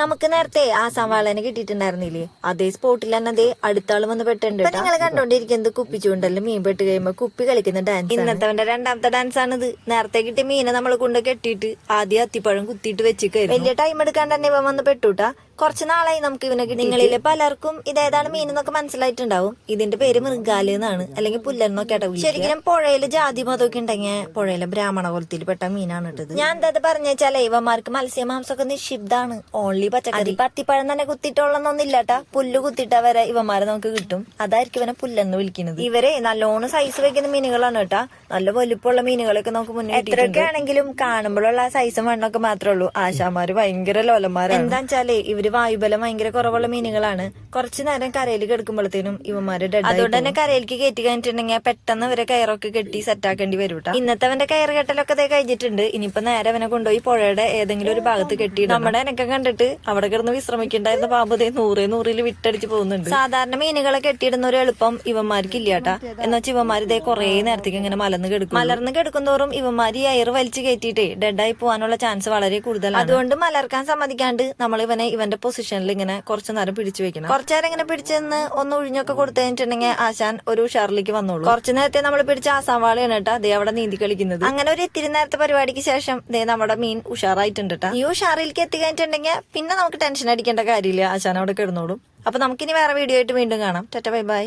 നമുക്ക് നേരത്തെ ആ സവാളനെ കിട്ടിയിട്ടുണ്ടായിരുന്നില്ലേ? അതേ സ്പോട്ടിൽ തന്നെ അതേ അടുത്താളും വന്ന് പെട്ടുണ്ട് നിങ്ങൾ കണ്ടോണ്ടിരിക്കുന്നത് കുപ്പി ചൂണ്ടലിൽ മീൻ പെട്ട് കഴിയുമ്പോ കുപ്പി കളിക്കുന്ന ഡാൻസ് ഇന്നത്തെ രണ്ടാമത്തെ ഡാൻസ് ആണിത്. നേരത്തെ കിട്ടിയ മീനെ നമ്മൾ കൊണ്ട് കെട്ടിയിട്ട് ആദ്യം അത്തിപ്പഴം കുത്തിയിട്ട് വെച്ചിട്ട് വലിയ ടൈം എടുക്കാൻ തന്നെ ഇവൻ വന്ന് പെട്ടുട്ടാ. കുറച്ച് നാളായി നമുക്ക് ഇവനെ കിട്ടി. നിങ്ങളിലെ പലർക്കും ഇതേതാണ് മീൻ എന്നൊക്കെ മനസ്സിലായിട്ടുണ്ടാവും. ഇതിന്റെ പേര് മൃഗാൽ എന്നാണ്. അല്ലെങ്കിൽ പുല്ലെന്നൊക്കെ ആട്ടോ ശരിക്കും പുഴയിൽ ജാതി മതമൊക്കെ ഉണ്ടെങ്കിൽ പുഴയിലെ ബ്രാഹ്മണ കുലത്തിൽ പെട്ട മീനാണ് ഇട്ടത് ഞാൻ എന്താ പറഞ്ഞാലേ ഇവന്മാർക്ക് മത്സ്യമാംസമൊക്കെ നിക്ഷിപ്താണ് ഓൺലി പച്ചക്കറി. പത്തിപ്പഴം തന്നെ കുത്തിയിട്ടുള്ളതൊന്നില്ലാട്ടാ പുല്ല് കുത്തിയിട്ടാ വരെ ഇവന്മാരെ നമുക്ക് കിട്ടും. അതായിരിക്കും ഇവനെ പുല്ലെന്ന് വിളിക്കുന്നത്. ഇവരെ നല്ലോണം സൈസ് വെക്കുന്ന മീനുകളാണ് കേട്ടാ. നല്ല വലിപ്പമുള്ള മീനുകളൊക്കെ നമുക്ക് മുന്നേ എത്രയൊക്കെ ആണെങ്കിലും കാണുമ്പോഴുള്ള സൈസും വണ്ണൊക്കെ മാത്രമേ ഉള്ളൂ. ആശാമാര് ഭയങ്കര ലോലന്മാരാണ്. എന്താ വെച്ചാലേ ഇവർ വായുബലം ഭയങ്കര കുറവുള്ള മീനുകളാണ്. കുറച്ചു നേരം കരയിൽ കിടക്കുമ്പോഴത്തേനും ഇവന്മാര് അതുകൊണ്ട് തന്നെ കരയിലേക്ക് കയറ്റി കഴിഞ്ഞിട്ടുണ്ടെങ്കിൽ പെട്ടെന്ന് ഇവരെ കയറൊക്കെ കെട്ടി സെറ്റാക്കേണ്ടി വരും. ഇന്നത്തെ അവന്റെ കയറ് കെട്ടലൊക്കെ കഴിഞ്ഞിട്ടുണ്ട്. ഇനിയിപ്പോ നേരെ അവനെ കൊണ്ടുപോയി പുഴയുടെ ഏതെങ്കിലും ഒരു ഭാഗത്ത് കെട്ടി നമ്മുടെ എനക്കെ കണ്ടിട്ട് അവിടെ കിടന്ന് വിശ്രമിക്കണ്ടായിരുന്ന പാമ്പ് നൂറേ നൂറിൽ വിട്ടടിച്ച് പോകുന്നുണ്ട്. സാധാരണ മീനുകളെ കെട്ടിയിടുന്ന ഒരു എളുപ്പം ഇവന്മാർക്ക് ഇല്ലാട്ടാ എന്നുവെച്ചാൽ വെച്ചാൽ ഇവന്മാര് ഇതേ കുറെ നേരത്തേക്ക് ഇങ്ങനെ മലർന്ന് കിടക്കും മലർന്ന് കിടക്കുന്തോറും ഇവന്മാര് ഈ അയർ വലിച്ചു കയറ്റിയിട്ടേ ഡെഡായി പോകാനുള്ള ചാൻസ് വളരെ കൂടുതലാണ്. അതുകൊണ്ട് മലർക്കാൻ സമ്മതിക്കാണ്ട് നമ്മൾ ഇവനെ ഇവന്റെ പൊസിഷനിൽ ഇങ്ങനെ കുറച്ചു നേരം പിടിച്ചു വെക്കണം. കുറച്ചു നേരം ഇങ്ങനെ പിടിച്ചെന്ന് ഒന്ന് ഒഴിഞ്ഞൊക്കെ കൊടുത്തു കഴിഞ്ഞിട്ടുണ്ടെങ്കിൽ ആശാൻ ഒരു ഉഷാറിലേക്ക് വന്നോളൂ. കുറച്ചു നേരത്തെ നമ്മൾ പിടിച്ച ആസാവാളിയാണ് കേട്ടോ ദേ അവിടെ നീന്തി കളിക്കുന്നത്. അങ്ങനെ ഒരു ഇത്തിരി നേരത്തെ പരിപാടിക്ക് ശേഷം ദേ നമ്മുടെ മീൻ ഉഷാറായിട്ടുണ്ട് കേട്ടോ. ഈ ഉഷാറിലേക്ക് എത്തി കഴിഞ്ഞിട്ടുണ്ടെങ്കിൽ പിന്നെ നമുക്ക് ടെൻഷൻ അടിക്കേണ്ട കാര്യമില്ല. ആശാൻ അവിടെ കിടന്നോളും. അപ്പൊ നമുക്കിനി വേറെ വീഡിയോ ആയിട്ട് വീണ്ടും കാണാം. ടെറ്റ ബൈ ബൈ